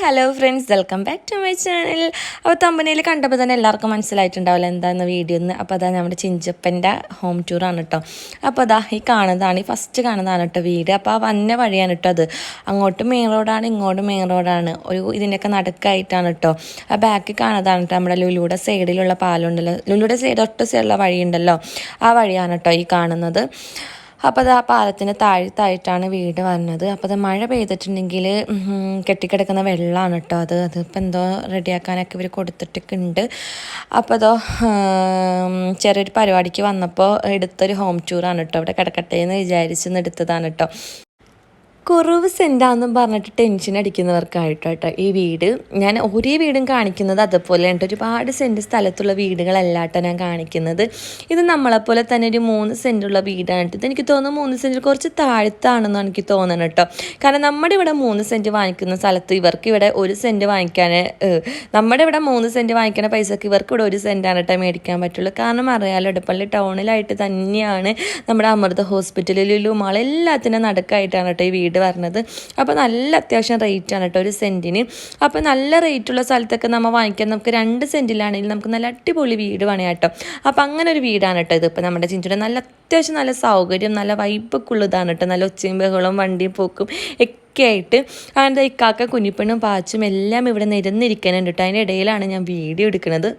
Hello friends welcome back to my channel. അപ്പോൾ തമ്പനയിൽ കണ്ടപ്പോൾ തന്നെ എല്ലാവർക്കും മനസ്സിലായിട്ടുണ്ടാവില്ല എന്താണെന്ന് വീഡിയോ എന്ന് അപ്പോൾ അതാ നമ്മുടെ ചിഞ്ചപ്പന്റെ ഹോം ടൂറാണ് കേട്ടോ അപ്പോൾ അതാ ഈ കാണുന്നതാണ് ഈ ഫസ്റ്റ് കാണുന്നതാണ് കേട്ടോ വീട്. അപ്പോൾ ആ വന്ന വഴിയാണ് കേട്ടോ അത്. അങ്ങോട്ട് മെയിൻ റോഡാണ് ഇങ്ങോട്ട് മെയിൻ റോഡാണ് ഒരു ഇതിന്റെയൊക്കെ നടക്കായിട്ടാണ് കേട്ടോ ആ ബാക്കിൽ കാണുന്നതാണ് കേട്ടോ നമ്മുടെ ലുലുയുടെ സൈഡിലുള്ള പാലുണ്ടല്ലോ. ലുലുയുടെ സൈഡ് ഒറ്റ സൈഡിലുള്ള വഴിയുണ്ടല്ലോ. ആ വഴിയാണ് കേട്ടോ ഈ കാണുന്നത്. അപ്പോൾ അത് ആ പാലത്തിന് താഴത്തായിട്ടാണ് വീട് വന്നത്. അപ്പോൾ അത് മഴ പെയ്തിട്ടുണ്ടെങ്കിൽ കെട്ടിക്കിടക്കുന്ന വെള്ളമാണ് കേട്ടോ അത്. അതിപ്പോൾ എന്തോ റെഡിയാക്കാനൊക്കെ ഇവർ കൊടുത്തിട്ടൊക്കെ ഉണ്ട് അപ്പോൾ അതോ ചെറിയൊരു പരിപാടിക്ക് വന്നപ്പോൾ എടുത്തൊരു ഹോം ടൂറാണ് കേട്ടോ. ഇവിടെ കിടക്കട്ടെ എന്ന് വിചാരിച്ചെന്ന് എടുത്തതാണ് കേട്ടോ. കുറവ് സെന്റാന്നും പറഞ്ഞിട്ട് ടെൻഷൻ അടിക്കുന്നവർക്കായിട്ടോ ഈ വീട്. ഞാൻ ഒരേ വീടും കാണിക്കുന്നത് അതുപോലെ ഉണ്ട് ഒരുപാട് സെന്റ് സ്ഥലത്തുള്ള വീടുകളല്ല കേട്ടോ ഞാൻ കാണിക്കുന്നത്. ഇത് നമ്മളെപ്പോലെ തന്നെ ഒരു മൂന്ന് സെന്റുള്ള വീടാണ്. കേട്ടോ ഇതെനിക്ക് തോന്നുന്നു മൂന്ന് സെന്റ് കുറച്ച് താഴ്ത്താണെന്നാണ് എനിക്ക് തോന്നണം കേട്ടോ കാരണം നമ്മുടെ ഇവിടെ മൂന്ന് സെന്റ് വാങ്ങിക്കുന്ന സ്ഥലത്ത് ഇവർക്ക് ഇവിടെ ഒരു സെന്റ് വാങ്ങിക്കാൻ നമ്മുടെ ഇവിടെ മൂന്ന് സെന്റ് വാങ്ങിക്കുന്ന പൈസക്ക് ഇവർക്ക് ഇവിടെ ഒരു സെന്റാണ് കേട്ടോ മേടിക്കാൻ പറ്റുള്ളൂ. കാരണം അറിയാലോ ഇടപ്പള്ളി ടൗണിലായിട്ട് തന്നെയാണ് നമ്മുടെ അമൃത ഹോസ്പിറ്റലിൽ മാളെല്ലാത്തിനും നടുക്കായിട്ടാണ് കേട്ടോ ഈ വീട് വരുന്നത്. അപ്പോൾ നല്ല അത്യാവശ്യം റേറ്റ് ആണ് കേട്ടോ ഒരു സെന്റിന് അപ്പോൾ നല്ല റേറ്റുള്ള സ്ഥലത്തൊക്കെ നമ്മൾ വാങ്ങിക്കാൻ നമുക്ക് രണ്ട് സെന്റിലാണെങ്കിൽ നമുക്ക് നല്ല അടിപൊളി വീട് പണിയാം കേട്ടോ അപ്പോൾ അങ്ങനെ ഒരു വീടാണ് കേട്ടോ ഇത്. ഇപ്പോൾ നമ്മുടെ ചിഞ്ചുടെ നല്ല അത്യാവശ്യം നല്ല സൗകര്യം നല്ല വൈബൊക്കെ ഉള്ളതാണ് കേട്ടോ നല്ല ഒച്ചയും ബഹളവും വണ്ടിയും പോക്കും ഒക്കെ ആയിട്ട്. അങ്ങനത്തെ ഇക്കാക്ക കുഞ്ഞിപ്പെണ്ണും പാച്ചും എല്ലാം ഇവിടെ നിരന്നിരിക്കാനുണ്ട് കേട്ടോ അതിന്റെ ഇടയിലാണ് ഞാൻ വീഡിയോ എടുക്കുന്നത്.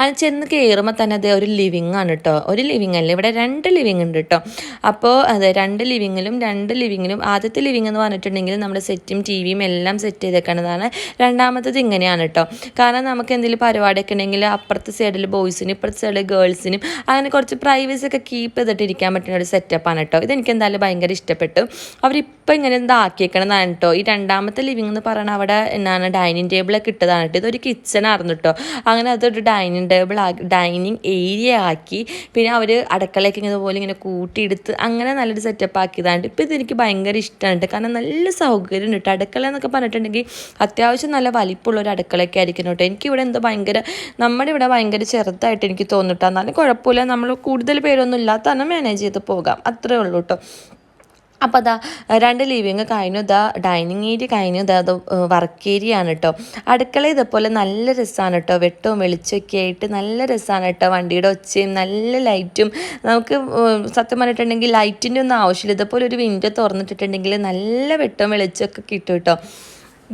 അത് ചെന്ന് കയറുമ്പോൾ തന്നെ അത് ഒരു ലിവിങ് ആണ് കേട്ടോ ഒരു ലിവിങ് അല്ല? ഇവിടെ രണ്ട് ലിവിങ് ഉണ്ട് കേട്ടോ അപ്പോൾ അതെ രണ്ട് ലിവിങ്ങിലും രണ്ട് ലിവിങ്ങിലും ആദ്യത്തെ ലിവിങ് എന്ന് പറഞ്ഞിട്ടുണ്ടെങ്കിൽ നമ്മുടെ സെറ്റും ടി വിയും എല്ലാം സെറ്റ് ചെയ്തേക്കണതാണ്. രണ്ടാമത്തത് ഇങ്ങനെയാണ് കേട്ടോ കാരണം നമുക്ക് എന്തെങ്കിലും പരിപാടിയൊക്കെ ഉണ്ടെങ്കിൽ അപ്പുറത്തെ സൈഡിൽ ബോയ്സിനും ഇപ്പുറത്തെ സൈഡിൽ ഗേൾസിനും അങ്ങനെ കുറച്ച് പ്രൈവസി ഒക്കെ കീപ്പ് ചെയ്തിട്ട് ഇരിക്കാൻ പറ്റുന്ന ഒരു സെറ്റപ്പാണ് കേട്ടോ ഇതെനിക്ക് എന്തായാലും ഭയങ്കര ഇഷ്ടപ്പെട്ടു. അവരിപ്പോൾ ഇങ്ങനെ ഇതാക്കിയേക്കണതാണ് കേട്ടോ ഈ രണ്ടാമത്തെ ലിവിങ് എന്ന് പറയുന്നത് അവിടെ എന്നാണ് ഡൈനിങ് ടേബിളൊക്കെ ഇട്ടതാണ് കേട്ടോ ഇതൊരു കിച്ചൺ ആയിരുന്നു കേട്ടോ അങ്ങനെ അതൊരു ഡൈനിങ് ടേബിൾ ആക്കി ഡൈനിങ് ഏരിയ ആക്കി. പിന്നെ അവർ അടുക്കളയൊക്കെ ഇങ്ങനെ പോലെ ഇങ്ങനെ കൂട്ടിയെടുത്ത് അങ്ങനെ നല്ലൊരു സെറ്റപ്പ് ആക്കിയതാണ് ഇപ്പോൾ ഇതെനിക്ക് ഭയങ്കര ഇഷ്ടമാണ് കാരണം നല്ല സൗകര്യം കേട്ടോ അടുക്കള എന്നൊക്കെ പറഞ്ഞിട്ടുണ്ടെങ്കിൽ അത്യാവശ്യം നല്ല വലിപ്പമുള്ള ഒരു അടുക്കളയൊക്കെ ആയിരിക്കും കേട്ടോ എനിക്കിവിടെ എന്തോ ഭയങ്കര നമ്മുടെ ഇവിടെ ഭയങ്കര ചെറുതായിട്ട് എനിക്ക് തോന്നിട്ടോ എന്നാലും കുഴപ്പമില്ല. നമ്മൾ കൂടുതൽ പേരൊന്നും ഇല്ലാത്ത തന്നെ മാനേജ് ചെയ്ത് പോകാം. അത്രേ ഉള്ളൂ കേട്ടോ അപ്പോൾ അതാ രണ്ട് ലിവിങ് കഴിഞ്ഞു ഇതാ ഡൈനിങ് ഏരിയ കഴിഞ്ഞു ഇതാ അത് വർക്ക് ഏരിയ ആണ് കേട്ടോ അടുക്കള ഇതേപോലെ നല്ല രസമാണ് കേട്ടോ വെട്ടവും വെളിച്ചമൊക്കെ ആയിട്ട് നല്ല രസമാണ് കേട്ടോ വണ്ടിയുടെ ഒച്ചയും നല്ല ലൈറ്റും നമുക്ക് സത്യം പറഞ്ഞിട്ടുണ്ടെങ്കിൽ ലൈറ്റിന്റെ ഒന്നും ആവശ്യമില്ല. ഇതേപോലെ ഒരു വിൻഡോ തുറന്നിട്ടിട്ടുണ്ടെങ്കിൽ നല്ല വെട്ടവും വെളിച്ചമൊക്കെ കിട്ടും കേട്ടോ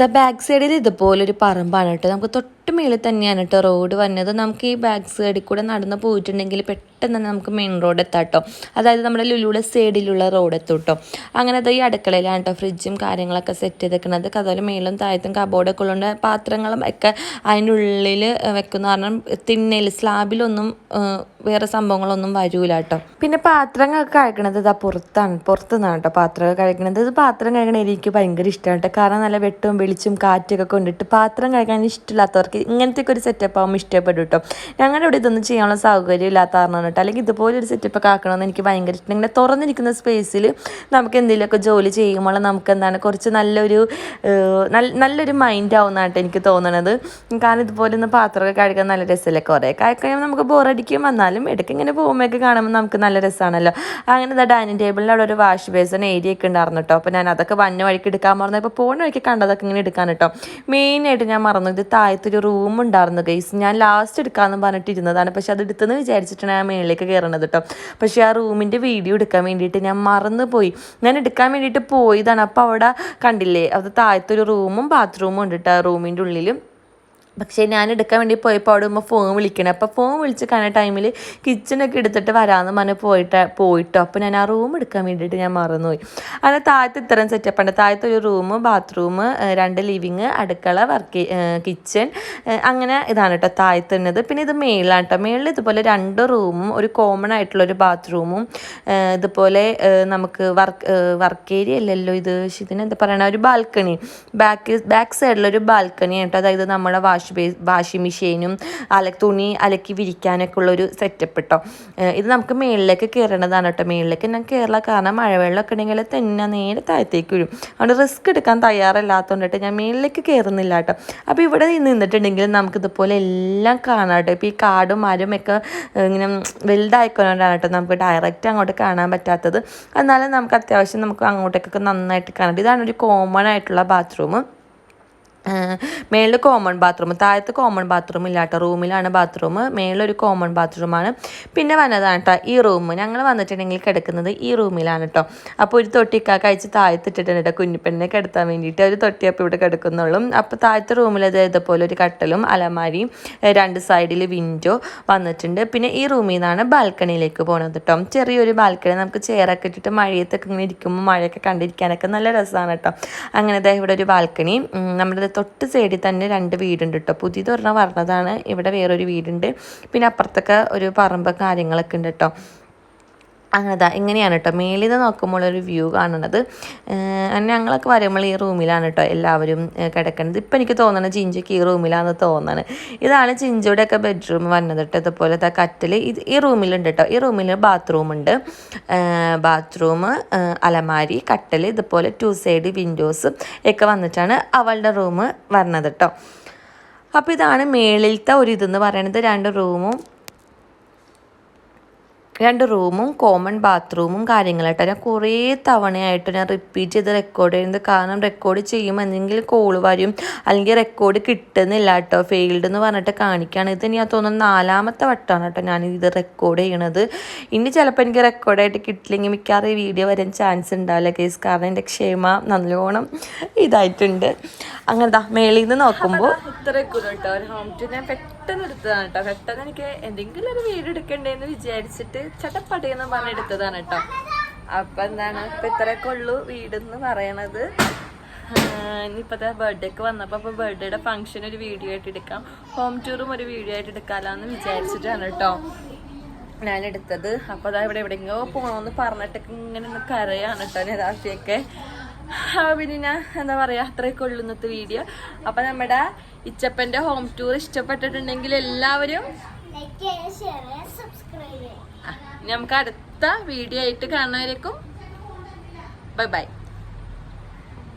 ദ ബാക്ക് സൈഡിൽ ഇതുപോലൊരു പറമ്പാണ് കേട്ടോ. നമുക്ക് തൊട്ട് മേളിൽ തന്നെയാണ് കേട്ടോ റോഡ് വന്നത്. നമുക്ക് ഈ ബാക്ക് സൈഡിൽ കൂടെ നടന്ന് പോയിട്ടുണ്ടെങ്കിൽ പെട്ടെന്ന് തന്നെ നമുക്ക് മെയിൻ റോഡ് എത്താം കേട്ടോ. അതായത് നമ്മുടെ ലുലുയുടെ സൈഡിലുള്ള റോഡ് എത്തും കേട്ടോ. അങ്ങനെ അത് ഈ അടുക്കളയിലാണ് കേട്ടോ ഫ്രിഡ്ജും കാര്യങ്ങളൊക്കെ സെറ്റ് ചെയ്തേക്കണത്. അതുപോലെ മേലും താഴത്തും കബോർഡൊക്കെ ഉള്ളതുകൊണ്ട് പാത്രങ്ങളും ഒക്കെ അതിനുള്ളിൽ വെക്കുന്ന കാരണം തിണ്ണയിൽ സ്ലാബിലൊന്നും വേറെ സംഭവങ്ങളൊന്നും വരൂല കേട്ടോ. പിന്നെ പാത്രങ്ങളൊക്കെ കഴിക്കണത് ഇതാ പുറത്താണ്. പുറത്തുനിന്നാണ് കേട്ടോ പാത്രമൊക്കെ കഴിക്കണത് ഇത് പാത്രം കഴിക്കണ എനിക്ക് ഭയങ്കര ഇഷ്ടമാണ് കേട്ടോ. കാരണം നല്ല വെട്ടവും വെളിച്ചും കാറ്റൊക്കെ കൊണ്ടിട്ട് പാത്രം കഴിക്കാൻ ഇഷ്ടമില്ലാത്തവർക്ക് ഇങ്ങനത്തെ ഒരു സെറ്റപ്പ് ആകുമ്പോൾ ഇഷ്ടപ്പെടും കേട്ടോ ഞങ്ങളുടെ ഇവിടെ ഇതൊന്നും ചെയ്യാനുള്ള സൗകര്യം ഇല്ലാത്ത കാരണം കേട്ടോ അല്ലെങ്കിൽ ഇതുപോലെ ഒരു സെറ്റപ്പ് ഒക്കെ ആക്കണമെന്ന് എനിക്ക് ഭയങ്കര ഇഷ്ടം. ഇങ്ങനെ തുറന്നിരിക്കുന്ന സ്പേസിൽ നമുക്ക് എന്തെങ്കിലുമൊക്കെ ജോലി ചെയ്യുമ്പോൾ നമുക്ക് എന്താണ് കുറച്ച് നല്ലൊരു നല്ലൊരു മൈൻഡ് ആവുന്നതായിട്ട് എനിക്ക് തോന്നണത്. കാരണം ഇതുപോലെ ഒന്ന് പാത്രമൊക്കെ കഴിക്കാൻ നല്ല രസമല്ലേ കുറേ കഴിക്കുമ്പോൾ നമുക്ക് ബോറടിക്കും വന്നാലും ഇടയ്ക്ക് ഇങ്ങനെ പോകുമ്പോഴൊക്കെ കാണുമ്പോൾ നമുക്ക് നല്ല രസമാണല്ലോ. അങ്ങനെ ഇതാ ഡൈനിങ് ടേബിളിൽ അവിടെ ഒരു വാഷ് ബേസിൻ ഏരിയ ഒക്കെ ഉണ്ടായിരുന്നു കേട്ടോ അപ്പോൾ ഞാൻ അതൊക്കെ വന്ന വഴിക്ക് എടുക്കാൻ പറഞ്ഞാൽ ഇപ്പോൾ പോണ വഴിക്ക് കണ്ടതൊക്കെ ഇങ്ങനെ എടുക്കാൻ കേട്ടോ. മെയിനായിട്ട് ഞാൻ മറന്നു. ഇത് താഴത്തൊരു റൂം ഉണ്ടായിരുന്നു ഗൈസ് ഞാൻ ലാസ്റ്റ് എടുക്കാമെന്ന് പറഞ്ഞിട്ട് ഇരുന്നതാണ് പക്ഷെ അത് എടുത്തെന്ന് വിചാരിച്ചിട്ടാണ് ഞാൻ മേളിലേക്ക് കയറണത് കേട്ടോ. പക്ഷേ ആ റൂമിന്റെ വീഡിയോ എടുക്കാൻ വേണ്ടിയിട്ട് ഞാൻ മറന്നു പോയി ഞാൻ എടുക്കാൻ വേണ്ടിയിട്ട് പോയതാണ്. അപ്പോൾ അവിടെ കണ്ടില്ലേ? അത് താഴത്തൊരു റൂമും ബാത്റൂമും ഉണ്ട് കേട്ടോ. റൂമിന്റെ ഉള്ളിലും. പക്ഷേ ഞാൻ എടുക്കാൻ വേണ്ടി പോയപ്പോൾ അവിടെ ഉമ്മ ഫോൺ വിളിക്കണം. അപ്പോൾ ഫോൺ വിളിച്ച് കാണുന്ന ടൈമിൽ കിച്ചണൊക്കെ എടുത്തിട്ട് വരാമെന്ന് പറഞ്ഞ് പോയിട്ട് പോയിട്ടോ. അപ്പോൾ ഞാൻ ആ റൂം എടുക്കാൻ വേണ്ടിയിട്ട് ഞാൻ മറന്നുപോയി. അങ്ങനെ താഴത്ത് ഇത്തരം സെറ്റപ്പ് ഉണ്ട്. താഴത്തെ ഒരു റൂം ബാത്റൂം രണ്ട് ലിവിങ് അടുക്കള വർക്ക് കിച്ചൺ അങ്ങനെ ഇതാണ് കേട്ടോ താഴത്തുന്നത് പിന്നെ ഇത് മേളിലാണ് കേട്ടോ മേളിൽ ഇതുപോലെ രണ്ട് റൂമും ഒരു കോമൺ ആയിട്ടുള്ള ഒരു ബാത്റൂമും ഇതുപോലെ നമുക്ക് വർക്ക് വർക്ക് ഏരിയ അല്ലല്ലോ ഇത്. ഇതിനെന്താ പറയണ? ഒരു ബാൽക്കണി ബാക്ക് ബാക്ക് സൈഡിലൊരു ബാൽക്കണി കേട്ടോ അതായത് നമ്മുടെ വാഷ് ബേസ് വാഷിംഗ് മെഷീനും അല തുണി അലക്കി വിരിക്കാനൊക്കെ ഉള്ളൊരു സെറ്റപ്പ് കേട്ടോ ഇത് നമുക്ക് മേളിലേക്ക് കയറേണ്ടതാണ് കേട്ടോ മേളിലേക്ക് ഞാൻ കയറില്ല കാരണം മഴവെള്ളമൊക്കെ ഉണ്ടെങ്കിൽ തന്നെ നേരെ താഴത്തേക്ക് വീഴും അതുകൊണ്ട് റിസ്ക് എടുക്കാൻ തയ്യാറല്ലാത്തതുകൊണ്ടിട്ട് ഞാൻ മേളിലേക്ക് കയറുന്നില്ല കേട്ടോ അപ്പോൾ ഇവിടെ നിന്നിട്ടുണ്ടെങ്കിൽ നമുക്കിതുപോലെ എല്ലാം കാണാം കേട്ടോ ഇപ്പോൾ ഈ കാടും മരവും ഒക്കെ ഇങ്ങനെ വലുതായിക്കൊണ്ടാണ് കേട്ടോ നമുക്ക് ഡയറക്റ്റ് അങ്ങോട്ട് കാണാൻ പറ്റാത്തത്. എന്നാലും നമുക്ക് അത്യാവശ്യം നമുക്ക് അങ്ങോട്ടേക്കൊക്കെ നന്നായിട്ട് കാണാം. ഇതാണ് ഒരു കോമൺ ആയിട്ടുള്ള ബാത്റൂം മേളിൽ കോമൺ ബാത്റൂം താഴത്ത് കോമൺ ബാത്റൂം ഇല്ലാട്ടോ റൂമിലാണ് ബാത്റൂം മേളിലൊരു കോമൺ ബാത്റൂമാണ് പിന്നെ വന്നതാണ് കേട്ടോ ഈ റൂം ഞങ്ങൾ വന്നിട്ടുണ്ടെങ്കിൽ കിടക്കുന്നത് ഈ റൂമിലാണ് കേട്ടോ അപ്പോൾ ഒരു തൊട്ടിക്കാ കഴിച്ച് താഴത്തിട്ടിട്ടുണ്ട് കേട്ടോ കുഞ്ഞിപ്പെണ്ണിനെ കിടത്താൻ വേണ്ടിയിട്ട്. ഒരു തൊട്ടി അപ്പോൾ ഇവിടെ കിടക്കുന്നുള്ളൂ. അപ്പോൾ താഴത്തെ റൂമിൽ ഇതുപോലെ ഒരു കട്ടലും അലമാരിയും രണ്ട് സൈഡിൽ വിൻഡോ വന്നിട്ടുണ്ട്. പിന്നെ ഈ റൂമിൽ നിന്നാണ് ബാൽക്കണിയിലേക്ക് പോകുന്നത് കേട്ടോ ചെറിയൊരു ബാൽക്കണി നമുക്ക് ചെയറൊക്കെ ഇട്ടിട്ട് മഴയത്തൊക്കെ ഇങ്ങനെ ഇരിക്കുമ്പോൾ മഴയൊക്കെ കണ്ടിരിക്കാനൊക്കെ നല്ല രസമാണ് കേട്ടോ അങ്ങനെ ഇവിടെ ഒരു ബാൽക്കണി നമ്മുടെ തൊട്ട് സൈഡിൽ തന്നെ രണ്ട് വീടുണ്ട് കേട്ടോ പുതിയത് പറഞ്ഞാൽ പറഞ്ഞതാണ് ഇവിടെ വേറൊരു വീടുണ്ട്. പിന്നെ അപ്പുറത്തൊക്കെ ഒരു പറമ്പ് കാര്യങ്ങളൊക്കെ ഉണ്ട് കേട്ടോ അങ്ങനതാ ഇങ്ങനെയാണ് കേട്ടോ മേളിൽ നിന്ന് നോക്കുമ്പോൾ ഒരു വ്യൂ കാണുന്നത്. ഞങ്ങളൊക്കെ വരുമ്പോൾ ഈ റൂമിലാണ് കേട്ടോ എല്ലാവരും കിടക്കുന്നത് ഇപ്പം എനിക്ക് തോന്നുന്നത് ചിഞ്ചുക്ക് ഈ റൂമിലാണെന്ന് തോന്നുന്നത് ഇതാണ് ചിഞ്ചുയുടെ ഒക്കെ ബെഡ്റൂം വന്നത് കേട്ടോ ഇതുപോലെ കട്ടിൽ ഇത് ഈ റൂമിലുണ്ട് കേട്ടോ ഈ റൂമിൽ ബാത്റൂം ഉണ്ട് ബാത്റൂം അലമാരി കട്ടിൽ ഇതുപോലെ ടു സൈഡ് വിൻഡോസ് ഒക്കെ വന്നിട്ടാണ് അവളുടെ റൂം വരണത് കേട്ടോ അപ്പോൾ ഇതാണ് മേളിലത്തെ ഒരു ഇതെന്ന് പറയുന്നത് രണ്ട് റൂമും രണ്ട് റൂമും കോമൺ ബാത്റൂമും കാര്യങ്ങളായിട്ട്. ഞാൻ കുറേ തവണയായിട്ട് ഞാൻ റിപ്പീറ്റ് ചെയ്ത് റെക്കോർഡ് ചെയ്യുന്നത് കാരണം റെക്കോർഡ് ചെയ്യുമ്പോൾ എന്തെങ്കിലും കോൾ വരും അല്ലെങ്കിൽ റെക്കോർഡ് കിട്ടുന്നില്ല കേട്ടോ. ഫെയിൽഡ് എന്ന് പറഞ്ഞിട്ട് കാണിക്കുകയാണ്. ഇത് ഞാൻ തോന്നുന്നു നാലാമത്തെ വട്ടമാണ് കേട്ടോ ഞാൻ ഇത് റെക്കോർഡ് ചെയ്യണത്. ഇനി ചിലപ്പോൾ എനിക്ക് റെക്കോർഡായിട്ട് കിട്ടില്ലെങ്കിൽ മിക്കവാറും ഈ വീഡിയോ വരാൻ ചാൻസ് ഉണ്ടാവില്ല കേസ് കാരണം എന്റെ ക്ഷേമ നല്ലോണം ഇതായിട്ടുണ്ട്. അങ്ങനെ മേളിൽ നിന്ന് നോക്കുമ്പോൾ പെട്ടെന്ന് എടുത്തതാണ് കേട്ടോ. പെട്ടെന്ന് എനിക്ക് എന്തെങ്കിലും ഒരു വീട് എടുക്കണ്ടേന്ന് വിചാരിച്ചിട്ട് ചട്ടപ്പടയെന്ന് എന്ന് പറഞ്ഞെടുത്തതാണ് കേട്ടോ. അപ്പൊ എന്താണ്? ഇപ്പൊ ഇത്രയൊക്കെ ഉള്ളൂ വീടെന്ന് പറയണത്. ഇനിയിപ്പത്തെ ബർത്ത്ഡേ ഒക്കെ വന്നപ്പോ അപ്പൊ ബർത്ത്ഡേയുടെ ഫംഗ്ഷൻ ഒരു വീഡിയോ ആയിട്ട് എടുക്കാം. ഹോം ടൂറും ഒരു വീഡിയോ ആയിട്ട് എടുക്കാലോന്ന് വിചാരിച്ചിട്ടാണ് കേട്ടോ ഞാൻ എടുത്തത് അപ്പൊ അതാ ഇവിടെ എവിടെയെങ്കിലോ പോണോന്ന് പറഞ്ഞിട്ട് ഇങ്ങനെ ഒന്ന് കരയാണ് കേട്ടോ നേതാഫിയൊക്കെ പിന്നെ ഞാൻ എന്താ പറയാ അത്രയൊക്കെ ഉള്ളു ഇന്നത്തെ വീഡിയോ അപ്പൊ നമ്മുടെ ഇച്ചപ്പന്റെ ഹോം ടൂർ ഇഷ്ടപ്പെട്ടിട്ടുണ്ടെങ്കിൽ എല്ലാവരും സബ്സ്ക്രൈബ് ഇനി നമുക്ക് അടുത്ത വീഡിയോ ആയിട്ട് കാണുന്നവരേക്കും ബൈ ബൈ.